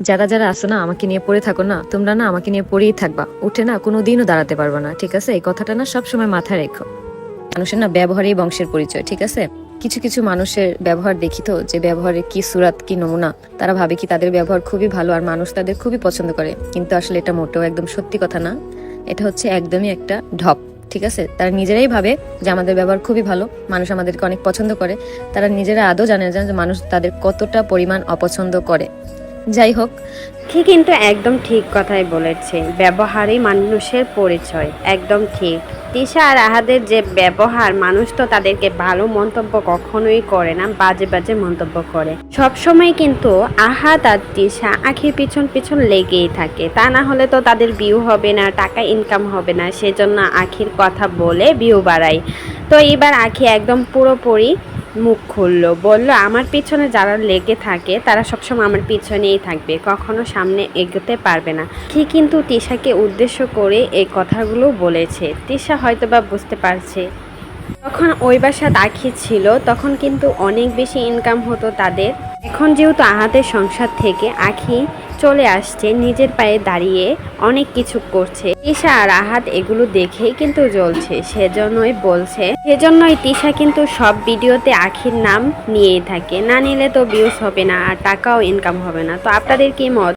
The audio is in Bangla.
যারা যারা আসো না, আমাকে নিয়ে পড়ে থাকো না। তোমরা না আমাকে নিয়ে পড়েই থাকবা। উঠে না কোনো দিনও দাঁড়াতে পারব না, ঠিক আছে? এই কথাটা না সবসময় মাথায় রেখো। মানুষের না ব্যবহারেই বংশের পরিচয়, ঠিক আছে? কিছু কিছু মানুষের ব্যবহার দেখি তো, যে ব্যবহারের কি সুরাত, কি নমুনা, তারা ভাবে কি তাদের ব্যবহার খুবই ভালো আর মানুষ তাদের খুবই পছন্দ করে। কিন্তু আসলে এটা মোটেও একদম সত্যি কথা না। এটা হচ্ছে একদমই একটা ঢপ, ঠিক আছে? তারা নিজেরাই ভাবে যে আমাদের ব্যবহার খুবই ভালো, মানুষ আমাদেরকে অনেক পছন্দ করে। তারা নিজেরা আদৌ জানে না যে মানুষ তাদের কতটা পরিমাণ অপছন্দ করে। যাই হোক। ঠিক কিন্তু একদম ঠিক কথাই বলেছে। ব্যবহারই মানুষের পরিচয়। একদম ঠিক। তিশা আর আহাদের যে ব্যবহার, মানুষ তো তাদেরকে ভালো মন্তব্য কখনোই করে না, বাজে বাজে মন্তব্য করে। সব সময় কিন্তু আহাদ আর তিশা আখির পিছন পিছন লেগেই থাকে। তা না হলে তো তাদের ভিউ হবে না, টাকা ইনকাম হবে না। সেজন্য আখির কথা বলে ভিউ বাড়ায়। তো এবার আখি একদম পুরোপুরি মুখ খুললো, বলল, আমার পিছনে যারা লেগে থাকে, তারা সবসময় আমার পিছনেই থাকবে, কখনো সামনে এগোতে পারবে না। কি কিন্তু তিশাকে উদ্দেশ্য করে এই কথাগুলো বলেছে। তিশা হয়তোবা বুঝতে পারছে। যখন ওই বাসা দাখি ছিল, তখন কিন্তু অনেক বেশি ইনকাম হতো তাদের। এখন যেহেতু আহাতের সংসার থেকে আখি চলে আসছে, নিজের পায়ে দাঁড়িয়ে অনেক কিছু করছে। তিশা আর আহাত এগুলো দেখে কিন্তু জ্বলছে, সেজন্যই বলছে। সেজন্যই তিশা কিন্তু সব ভিডিওতে আখির নাম নিয়েই থাকে। না নিলে তো ভিউজ হবে না আর টাকাও ইনকাম হবে না। তো আপনাদের কি মত?